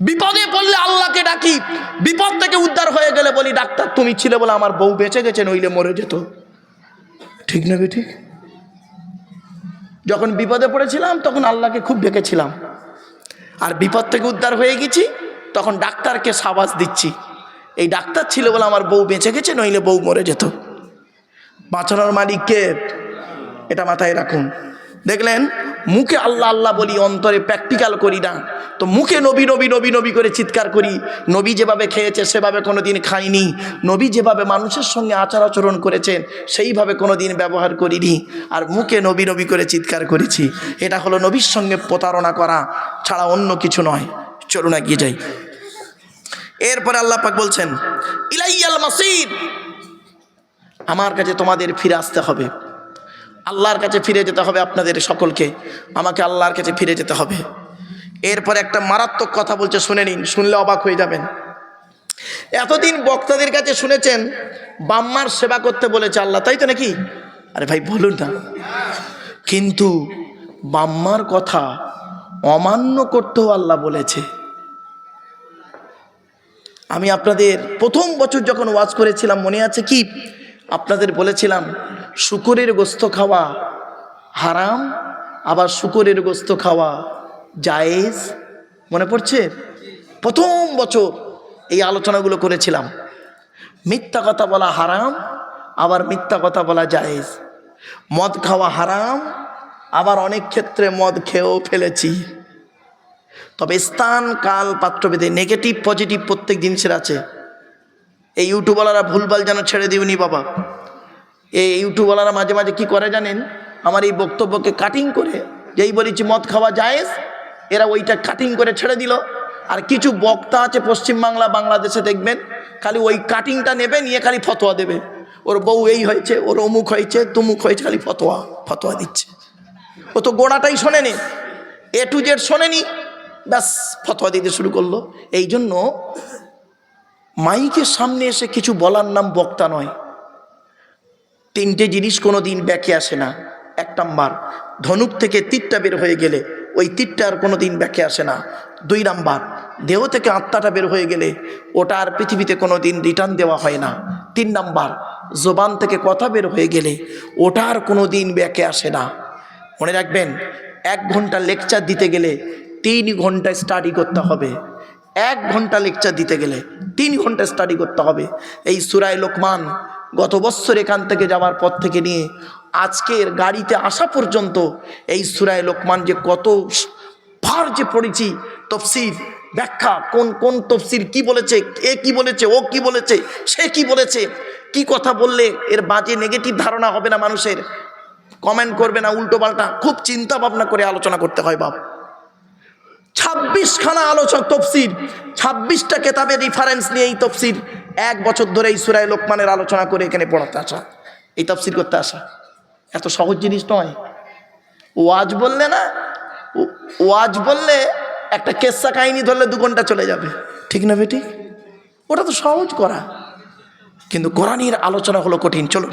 বিপদে পড়লে আল্লাহকে ডাকি। বিপদ থেকে উদ্ধার হয়ে গেলে বলি, ডাক্তার, তুমি ছিলে বলে আমার বউ বেঁচে গেছে, নইলে মরে যেত। ঠিক না ঠিক? যখন বিপদে পড়েছিলাম, তখন আল্লাহকে খুব ডেকেছিলাম। আর বিপদ থেকে উদ্ধার হয়ে গেছি, তখন ডাক্তারকে সাবাস দিচ্ছি। এই ডাক্তার ছিল বলে আমার বউ বেঁচে গেছে, নইলে বউ মরে যেত। বাঁচানোর মালিককে এটা মাথায় রাখুন। দেখলেন, মুখে আল্লাহ আল্লাহ বলি, অন্তরে প্র্যাকটিক্যাল করি না। তো মুখে নবী নবী নবী নবী করে চিৎকার করি। নবী যেভাবে খেয়েছে, সেভাবে কোনো দিন খাইনি। নবী যেভাবে মানুষের সঙ্গে আচার আচরণ করেছেন, সেইভাবে কোনো দিন ব্যবহার করিনি। আর মুখে নবী নবী করে চিৎকার করেছি। এটা হলো নবীর সঙ্গে প্রতারণা করা, ছাড়া অন্য কিছু নয়। চলুন এগিয়ে যাই। এরপরে আল্লাহ পাক বলছেন, ইলাইয়াল মাসির আমার কাছে তোমাদের ফিরে আসতে হবে। আল্লাহর কাছে ফিরে যেতে হবে আপনাদের সকলকে। আমাকে আল্লাহর কাছে ফিরে যেতে হবে। এরপর একটা মারাত্মক কথা বলছে, শুনে নিন, শুনলে অবাক হয়ে যাবেন। এতদিন বক্তাদের কাছে শুনেছেন, বাম্মার সেবা করতে বলেছে আল্লাহ, তাই তো নাকি? আরে ভাই, বলুন না। কিন্তু বাম্মার কথা অমান্য করতেও আল্লাহ বলেছে। আমি আপনাদের প্রথম বছর যখন ওয়াজ করেছিলাম, মনে আছে কি? আপনাদের বলেছিলাম, শুকুরের গোস্ত খাওয়া হারাম, আবার শুকুরের গোস্ত খাওয়া জায়েজ। মনে পড়ছে? প্রথম বছর এই আলোচনাগুলো করেছিলাম। মিথ্যা কথা বলা হারাম, আবার মিথ্যা কথা বলা জায়েজ। মদ খাওয়া হারাম, আবার অনেক ক্ষেত্রে মদ খেয়েও ফেলেছি। তবে স্থান, কাল, পাত্রভেদে নেগেটিভ পজিটিভ প্রত্যেক জিনিসের আছে। এই ইউটিউবওয়ালারা ভুলভাল যেন ছেড়ে দিওনি বাবা। এই ইউটিউবওয়ালারা মাঝে মাঝে কি করে জানেন? আমার এই বক্তব্যকে কাটিং করে, যেই বলেছি, মদ খাওয়া জায়েজ? এরা ওইটা কাটিং করে ছেড়ে দিল। আর কিছু বক্তা আছে পশ্চিমবাংলা, বাংলাদেশে দেখবেন, খালি ওই কাটিংটা নেবে, নিয়ে খালি ফতোয়া দেবে। ওর বউ এই হয়েছে, ওর অমুক হয়েছে, তুমুক হয়েছে, খালি ফতোয়া ফতোয়া দিচ্ছে। ও তো গোড়াটাই শোনেনি এ টু জেড শোনেনি, ব্যাস, ফতোয়া দিতে শুরু করল। এই জন্য মাইকের সামনে এসে কিছু বলার নাম বক্তা নয়। তিনটে জিনিস কোনো দিন ব্যাকে আসে না। এক নাম্বার, ধনুক থেকে তীরটা বের হয়ে গেলে ওই তীরটা আর কোনো দিন ব্যাকে আসে না। দুই নাম্বার, দেহ থেকে আত্মাটা বের হয়ে গেলে ওটা আর পৃথিবীতে কোনো দিন রিটার্ন দেওয়া হয় না। তিন নাম্বার, জোবান থেকে কথা বের হয়ে গেলে ওটা আর কোনো দিন ব্যাকে আসে না। মনে রাখবেন, এক ঘণ্টা লেকচার দিতে গেলে তিন ঘণ্টা স্টাডি করতে হবে। এক ঘণ্টা লেকচার দিতে গেলে তিন ঘণ্টা স্টাডি করতে হবে। এই সুরায় লোকমান গত বছর এখান থেকে যাওয়ার পর থেকে নিয়ে আজকের গাড়িতে আসা পর্যন্ত এই সুরায় লোকমান যে কত ভার যে পড়েছি, তফসির ব্যাখ্যা, কোন কোন তফসির কি বলেছে, এ কি বলেছে, ও কি বলেছে, সে কি বলেছে, কি কথা বললে এর বাজে নেগেটিভ ধারণা হবে না মানুষের। কমেন্ট করবে না উল্টো পাল্টা খুব চিন্তা ভাবনা করে আলোচনা করতে হয় বাপ। ছাব্বিশ খানা আলোচক তফসির, ছাব্বিশটা কেতাবের রিফারেন্স নিয়ে এই তফসির, এক বছর ধরে এই সুরায় লোকমানের আলোচনা করে এখানে পড়াতে আসা, এই তফসির করতে আসা। এত সহজ জিনিস নয়। ওয়াজ বললে না ওয়াজ বললে একটা কেসা কাহিনী ধরলে দু ঘণ্টা চলে যাবে। ঠিক না বেটি? ওটা তো সহজ করা। কিন্তু কোরআনের আলোচনা হলো কঠিন, চলুন।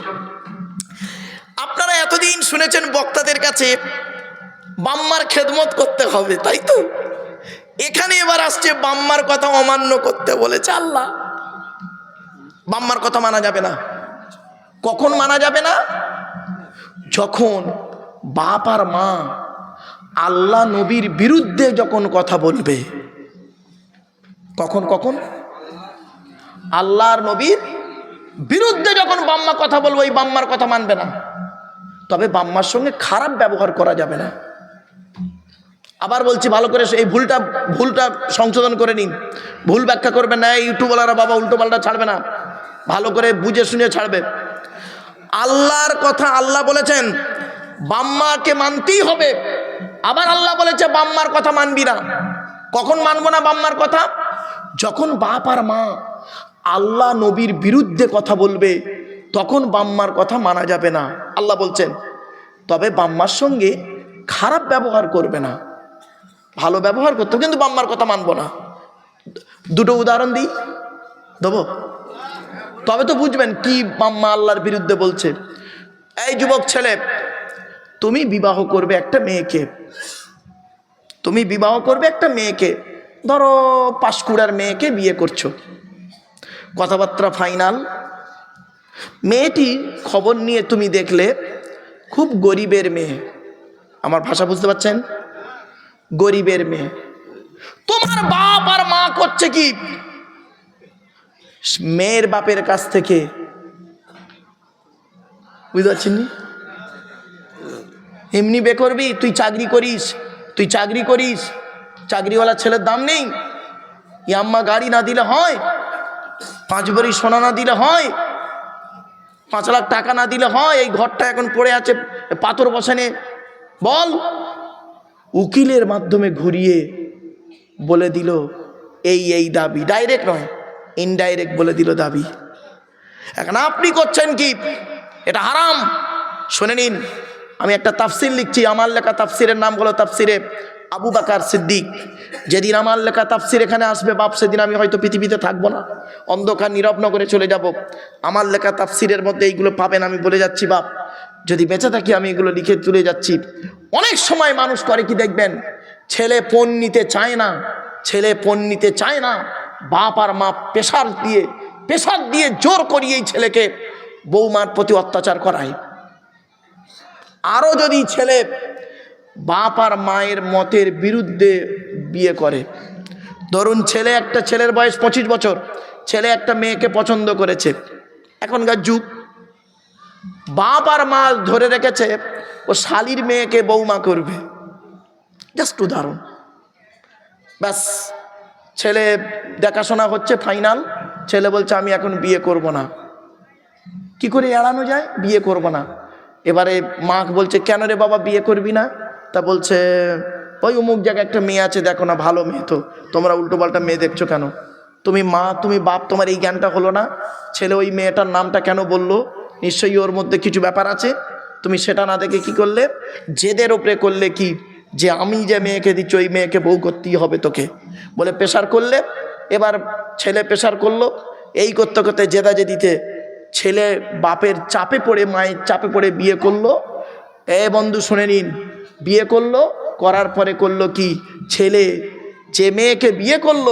আপনারা এতদিন শুনেছেন বক্তাদের কাছে, বাম্মার খেদমত করতে হবে, তাই তো? এখানে এবার আসছে, বাম্মার কথা অমান্য করতে বলেছে আল্লাহ। বাম্মার কথা মানা যাবে না। কখন মানা যাবে না? যখন বাপ আর মা আল্লাহ নবীর বিরুদ্ধে যখন কথা বলবে, কখন কখন? আল্লাহর নবীর বিরুদ্ধে যখন বাম্মা কথা বলব এই বাম্মার কথা মানবে না। তবে বাম্মার সঙ্গে খারাপ ব্যবহার করা যাবে না। আবার বলছি ভালো করে এই ভুলটা ভুলটা সংশোধন করে নিন। ভুল ব্যাখ্যা করবেন না ইউটিউবওয়ালারা বাবা উল্টো পাল্টা ছাড়বে না। ভালো করে বুঝে শুনে ছাড়বে। আল্লাহর কথা আল্লাহ বলেছেন, বাম্মাকে মানতেই হবে। আবার আল্লাহ বলেছে, বাম্মার কথা মানবি না। কখন মানবো না বাম্মার কথা? যখন বাপ আর মা আল্লাহ নবীর বিরুদ্ধে কথা বলবে, তখন বাম্মার কথা মানা যাবে না। আল্লাহ বলছেন, তবে বাম্মার সঙ্গে খারাপ ব্যবহার করবে না। ভালো ব্যবহার করতে, কিন্তু বাম্মার কথা মানবো না। দুটো উদাহরণ দিই, দেবো? তবে তো বুঝবেন কি বাম্মা আল্লাহর বিরুদ্ধে বলছে। এই যুবক ছেলে, তুমি বিবাহ করবে একটা মেয়েকে। তুমি বিবাহ করবে একটা মেয়েকে। ধরো, পাঁশকুড়ার মেয়েকে বিয়ে করছ। কথাবার্তা ফাইনাল। মেয়েটি খবর নিয়ে তুমি দেখলে, খুব গরিবের মেয়ে। আমার ভাষা বুঝতে পারছেন? গরিবের মেয়ে। তোমার বাপ আর মা করছে কি? মেয়ের বাপের কাছ থেকে। বুঝতে পারছেন? এমনি বে করবি, তুই চাকরি করিস, তুই চাকরি করিস চাকরিওয়ালা ছেলের দাম নেই। ইয়াম্মা গাড়ি না দিলে হয়, পাঁচ ভরি সোনা না দিলে হয়, পাঁচ লাখ টাকা না দিলে হয়, এই ঘরটা এখন পড়ে আছে পাথর বসানে। বল। উকিলের মাধ্যমে ঘুরিয়ে বলে দিল, এই এই দাবি। ডাইরেক্ট নয় ইনডাইরেক্ট বলে দিল দাবি। এখন আপনি করছেন কি? এটা হারাম। শুনে নিন, আমি একটা তাফসির লিখছি, আমার লেখা তাফসিরের নাম হলো তাফসিরে আবু বাকার সিদ্দিক। যেদিন আমার লেখা তাফসির এখানে আসবে, বাপ, সেদিন আমি হয়তো পৃথিবীতে থাকব না। অন্ধকার নীরব করে চলে যাব। আমার লেখা তাফসিরের মধ্যে এইগুলো পাবেন, আমি বলে যাচ্ছি, বাপ। যদি বেঁচে থাকি, আমি এগুলো লিখে তুলে যাচ্ছি। অনেক সময় মানুষ করে কি দেখবেন? ছেলে পণ নিতে চায় না, ছেলে পণ নিতে চায় না, বাপ আর মা পেশার দিয়ে পেশার দিয়ে জোর করিয়ে এই ছেলেকে বৌমার প্রতি অত্যাচার করায়। আরও যদি ছেলে বাপ আর মায়ের মতের বিরুদ্ধে বিয়ে করে। ধরুন ছেলে একটা ছেলের বয়স পঁচিশ বছর, ছেলে একটা মেয়েকে পছন্দ করেছে। এখনকার যুগ বাপ আর মা ধরে রেখেছে, ও শালির মেয়েকে বৌমা করবে। জাস্ট উদাহরণ। ব্যাস, ছেলে দেখাশোনা হচ্ছে ফাইনাল। ছেলে বলছে, আমি এখন বিয়ে করব না। কি করে এড়ানো যায়? বিয়ে করব না। এবারে মা বলছে, কেন রে বাবা বিয়ে করবি না? তা বলছে, ওই অমুক জায়গায় একটা মেয়ে আছে, দেখো না, ভালো মেয়ে তো। তোমরা উল্টো পাল্টা মেয়ে দেখছ কেন? তুমি মা, তুমি বাপ, তোমার এই জ্ঞানটা হলো না। ছেলে ওই মেয়েটার নামটা কেন বলল? নিশ্চয়ই ওর মধ্যে কিছু ব্যাপার আছে। তুমি সেটা না দেখে কি করলে? জেদের ওপরে করলে কি? যে আমি যে মেয়েকে দিচ্ছি, ওই মেয়েকে বউ করতেই হবে তোকে। বলে প্রেশার করলে, এবার ছেলে প্রেশার করল, এই করতে করতে জেদা জেদিতে ছেলে বাপের চাপে পড়ে, মায়ের চাপে পড়ে বিয়ে করল। এ বন্ধু, শুনে নিন। বিয়ে করল, করার পরে করল কি? ছেলে যে মেয়েকে বিয়ে করল,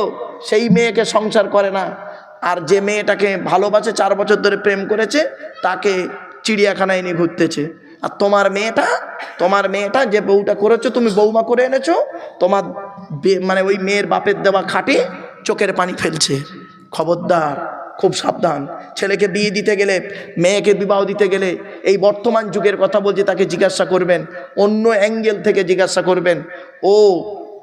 সেই মেয়েকে সংসার করে না। আর যে মেয়েটাকে ভালোবাসে, চার বছর ধরে প্রেম করেছে, তাকে চিড়িয়াখানায় নিয়ে ঘুরতেছে। আর তোমার মেয়েটা তোমার মেয়েটা যে বউটা করেছ, তুমি বৌমা করে এনেছো, তোমার মানে ওই মেয়ের বাপের দেওয়া খাটে চোখের পানি ফেলছে। খবরদার, খুব সাবধান। ছেলেকে বিয়ে দিতে গেলে, মেয়েকে বিবাহ দিতে গেলে, এই বর্তমান যুগের কথা বলছি, তাকে জিজ্ঞাসা করবেন। অন্য অ্যাঙ্গেল থেকে জিজ্ঞাসা করবেন, ও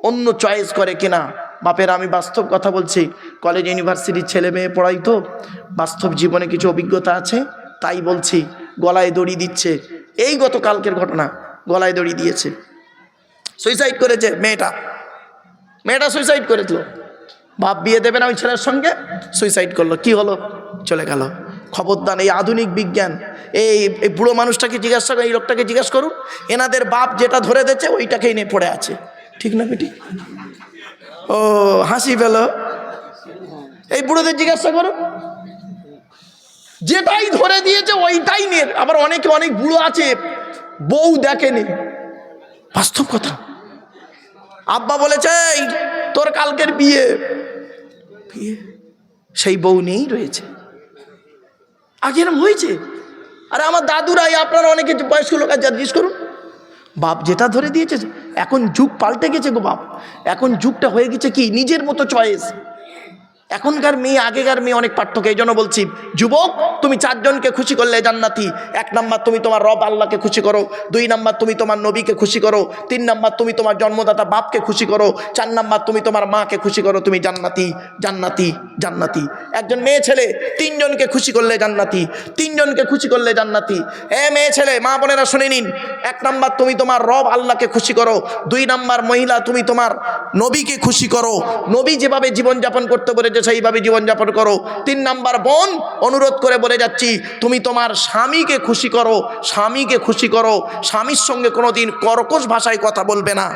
অন্য চয়েস করে কিনা? বাপের, আমি বাস্তব কথা বলছি। কলেজ ইউনিভার্সিটির ছেলে মেয়ে পড়াই তো। বাস্তব জীবনে কিছু অভিজ্ঞতা আছে? তাই বলছি, গলায় দড়ি দিচ্ছে। এই গত কালকের ঘটনা, গলায় দড়ি দিয়েছে। সুইসাইড করেছে মেয়েটা। মেয়েটা সুইসাইড করেছিল। বাপ বিয়ে দেবে না ওই ছেলের সঙ্গে সুইসাইড করল। কি হলো? চলে গেল। খবরদান এই আধুনিক বিজ্ঞান। এই এই বুড়ো মানুষটাকে জিজ্ঞাসা এই লোকটাকে জিজ্ঞাসা করুন। এনাদের বাপ যেটা ধরে দিচ্ছে ওইটাকেই নিয়ে পড়ে আছে। ঠিক না, বেটি? ও হাসি পেল। এই বুড়োদের জিজ্ঞাসা করুন যেটাই ধরে দিয়েছে ওইটাই নিয়ে আবার অনেকে অনেক বুড়ো আছে বউ দেখেনি। বাস্তব কথা। আব্বা বলেছে "এই, তোর কালকের বিয়ে। বিয়ে? সেই বউ নেই রয়েছে। আগে এরম হয়েছে। আরে আমার দাদুরাই আপনারা অনেকে বয়স্ক লোক আছে জিজ্ঞেস করুন। বাপ যেটা ধরে দিয়েছে, এখন যুগ পাল্টে গেছে গো বাপ। এখন যুগটা হয়ে গেছে কি? নিজের মতো চয়েস এখনকার মেয়ে, আগেকার মেয়ে অনেক পার্থক্য এই জন্য বলছি, যুবক, তুমি চারজনকে খুশি করলে জান্নাতি। এক নাম্বার তুমি তোমার রব আল্লাহকে খুশি করো, দুই নাম্বার তুমি তোমার নবীকে খুশি করো, তিন নাম্বার তুমি তোমার জন্মদাতা বাপকে খুশি করো, চার নাম্বার তুমি তোমার মাকে খুশি করো, তুমি জান্নাতি জান্নাতি জান্নাতি। একজন মেয়ে ছেলে, তিনজনকে খুশি করলে জান্নাতি, তিনজনকে খুশি করলে জান্নাতি। এ মেয়ে ছেলে, মা বোনেরা শুনে নিন, এক নাম্বার তুমি তোমার রব আল্লাহকে খুশি করো, দুই নাম্বার মহিলা তুমি তোমার নবীকে খুশি করো। নবী যেভাবে জীবনযাপন করতে বলেছে সেইভাবে জীবনযাপন করো। তিন নাম্বার বোন, অনুরোধ করে বলে যাচ্ছি, তুমি তোমার স্বামীকে খুশি করো, স্বামীকে খুশি করো। স্বামীর সঙ্গে কোনো দিন কর্কশ ভাষায় কথা বলবে না।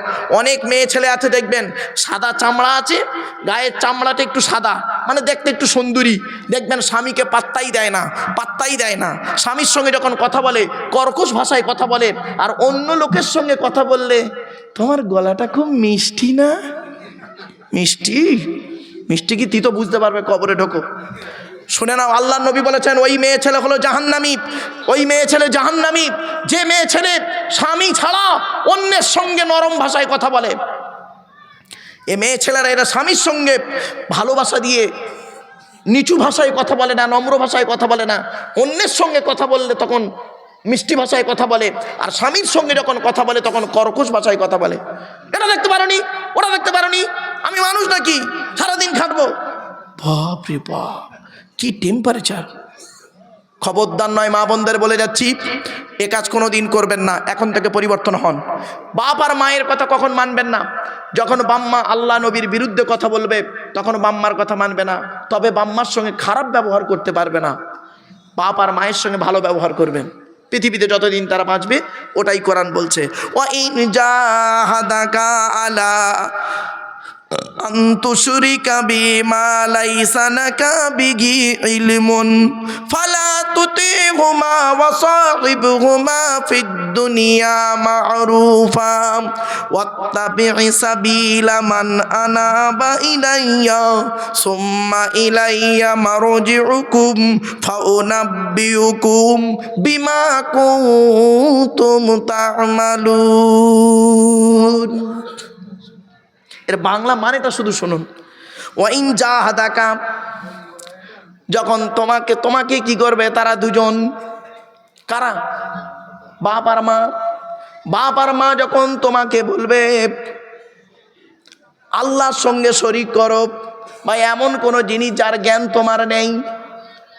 অনেক মেয়ে ছেলে আছে, দেখবেন, সাদা চামড়া আছে, গায়ের চামড়াটা একটু সাদা মানে দেখতে একটু সুন্দরী। দেখবেন, স্বামীকে পাত্তাই দেয় না, পাত্তাই দেয় না। স্বামীর সঙ্গে যখন কথা বলে, কর্কশ ভাষায় কথা বলে, আর অন্য লোকের সঙ্গে কথা বললে, তোমার গলাটা খুব মিষ্টি না? মিষ্টি? মিষ্টি কি তিতো বুঝতে পারবে কবরে ঢোকো? শুনে নাও, আল্লাহ নবী বলেছেন, ওই মেয়ে ছেলে হলো জাহান্নামী। ওই মেয়ে ছেলে জাহান্নামী। যে মেয়ে ছেলে স্বামী ছাড়া অন্যের সঙ্গে নরম ভাষায় কথা বলে। এ মেয়ে ছেলেরা, এরা স্বামীর সঙ্গে ভালোবাসা দিয়ে নিচু ভাষায় কথা বলে না, নম্র ভাষায় কথা বলে না। অন্যের সঙ্গে কথা বললে তখন মিষ্টি ভাষায় কথা বলে, আর স্বামীর সঙ্গে যখন কথা বলে, তখন কর্কশ ভাষায় কথা বলে। এটা দেখতে পারোনি? ওটা দেখতে পারোনি? আমি মানুষ নাকি? সারাদিন খাটবো। বাপ রে বাপ, কি টেম্পারেচার খবরদার নয় মা বোনদের বলে যাচ্ছি, এ কাজ কোনো দিন করবেন না, এখন থেকে পরিবর্তন হন। বাপ আর মায়ের কথা কখন মানবেন না? যখন বাম্মা আল্লাহ নবীর বিরুদ্ধে কথা বলবে, তখন বাম্মার কথা মানবে না, তবে বাম্মার সঙ্গে খারাপ ব্যবহার করতে পারবে না। বাপ আর মায়ের সঙ্গে ভালো ব্যবহার করবেন। পৃথিবীতে যতদিন তারা বাঁচবে, ওটাই কোরআন বলছে। ও ইনজাহাদাকা আলা আন্তুশুরিকা বিমা লাইসা নাকা বিগি ইলমুন, ফাল علم فلا تطيعهما وصاحبهما في الدنيا معروفا واتبع سبيل من أناب إلي ثم إلي مرجعكم فأنبئكم بما كنتم تعملون এর বাংলা মানেটা শুধু শুনুন ওয়াইন যা হাদাকা যখন তোমাকে তোমাকে কি করবে তারা দুজন? কারা? বাপ আর মা। বাপ আর মা যখন তোমাকে বলবে, আল্লাহর সঙ্গে শরিক করো, বা এমন কোনো জিনিস যার জ্ঞান তোমার নেই,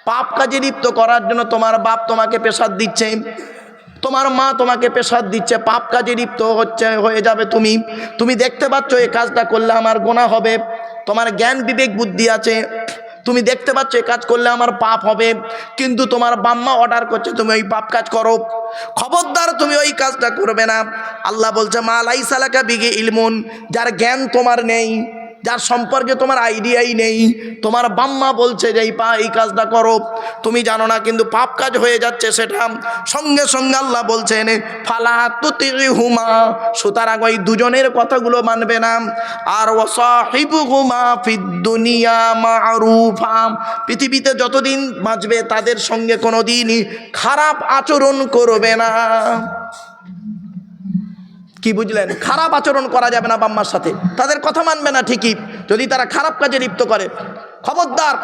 পাপ কাজে লিপ্ত করার জন্য তোমার বাপ তোমাকে পেশাদ দিচ্ছে, তোমার মা তোমাকে পেশাদ দিচ্ছে, পাপ কাজে লিপ্ত হচ্ছে, হয়ে যাবে তুমি। তুমি দেখতে পাচ্ছ, এই কাজটা করলে আমার গোনা হবে। তোমার জ্ঞান বিবেক বুদ্ধি আছে। তুমি দেখতে পাচ্ছ এই কাজ করলে আমার পাপ হবে, কিন্তু তোমার বাম্মা অর্ডার করছে, তুমি ওই পাপ কাজ করো। খবরদার, তুমি ওই কাজটা করবে না। আল্লাহ বলছে, মা লাইসালাকা বিগে ইলমুন যার জ্ঞান তোমার নেই। যার সম্পর্কে তোমার আইডিয়াই নেই। তোমার বাম্মা বলছে যে, এই পা, এই কাজটা করো। তুমি জানো না, কিন্তু পাপ কাজ হয়ে যাচ্ছে সেটা। সঙ্গে সঙ্গে আল্লাহ বলছেন, ফালা তুতি হুমা সুতরাং ওই দুজনের কথাগুলো মানবে না। আর ওয়াসাহিবু হুমা ফিদ্দুনিয়া মারুফা। পৃথিবীতে যতদিন বাঁচবে, তাদের সঙ্গে কোনো দিনই খারাপ আচরণ করবে না। কি বুঝলেন? খারাপ আচরণ করা যাবে না বাম্মার সাথে। তাদের কথা মানবে না ঠিকই। যদি তারা খারাপ কাজে লিপ্ত করে। খবরদার,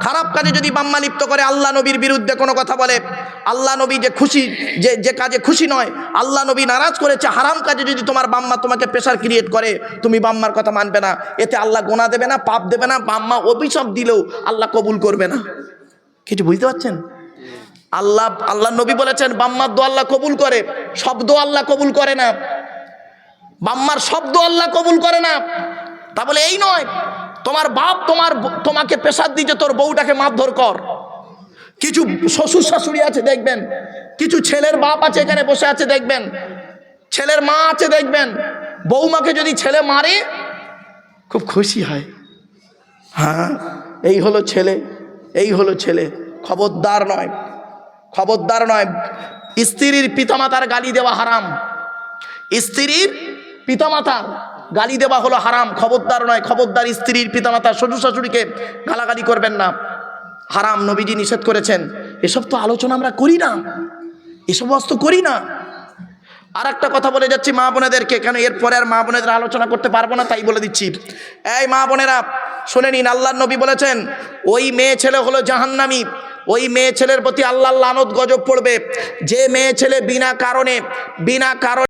খারাপ কাজে যদি বাম্মা লিপ্ত করে, আল্লাহ নবীর বিরুদ্ধে কোনো কথা বলে। আল্লাহ নবী যে খুশি, যে যে কাজে খুশি নয়, আল্লাহ নবী নারাজ করেছে, হারাম কাজে যদি তোমার বাম্মা তোমাকে প্রেশার ক্রিয়েট করে, তুমি বাম্মার কথা মানবে না। এতে আল্লাহ গোনা দেবে না, পাপ দেবে না, বাম্মা অভিশাপ দিলেও আল্লাহ কবুল করবে না। কিছু বুঝতে পারছেন? আল্লাহ আল্লাহ নবী বলেছেন, বাম্মার দো আল্লাহ কবুল করে শব্দ আল্লাহ কবুল করে না। বাম্মার শব্দ আল্লাহ কবুল করে না। তা বলে, এই নয়, তোমার বাপ তোমার তোমাকে পেশাদ দিচ্ছে তোর বউটাকে মারধর কর। কিছু শ্বশুর শাশুড়ি আছে, দেখবেন। কিছু ছেলের বাপ আছে এখানে বসে আছে, দেখবেন। ছেলের মা আছে, দেখবেন। বৌমাকে যদি ছেলে মারে, খুব খুশি হয়। হ্যাঁ এই হলো ছেলে, এই হলো ছেলে। খবরদার নয় খবরদার নয়। স্ত্রীর পিতামাতার গালি দেওয়া হারাম। স্ত্রীর পিতামাতার গালি দেওয়া হলো হারাম, খবরদার নয়, খবরদার স্ত্রীর পিতামাতার শ্বশুর শাশুড়িকে গালাগালি করবেন না। হারাম, নবীজি নিষেধ করেছেন। এসব তো আলোচনা আমরা করি না। এসব অস্ত করি না। আর একটা কথা বলে যাচ্ছি মা বোনেদেরকে, কেন এরপরে আর মা বোনেদের আলোচনা করতে পারব না তাই বলে দিচ্ছি। এই মা বোনেরা, শুনে নিন আল্লাহ নবী বলেছেন, ওই মেয়ে ছেলে হলো জাহান্নামী। ওই মেয়ে ছেলের প্রতি আল্লাহ লানত গজব পড়বে। যে মেয়ে ছেলে বিনা কারণে বিনা কারণে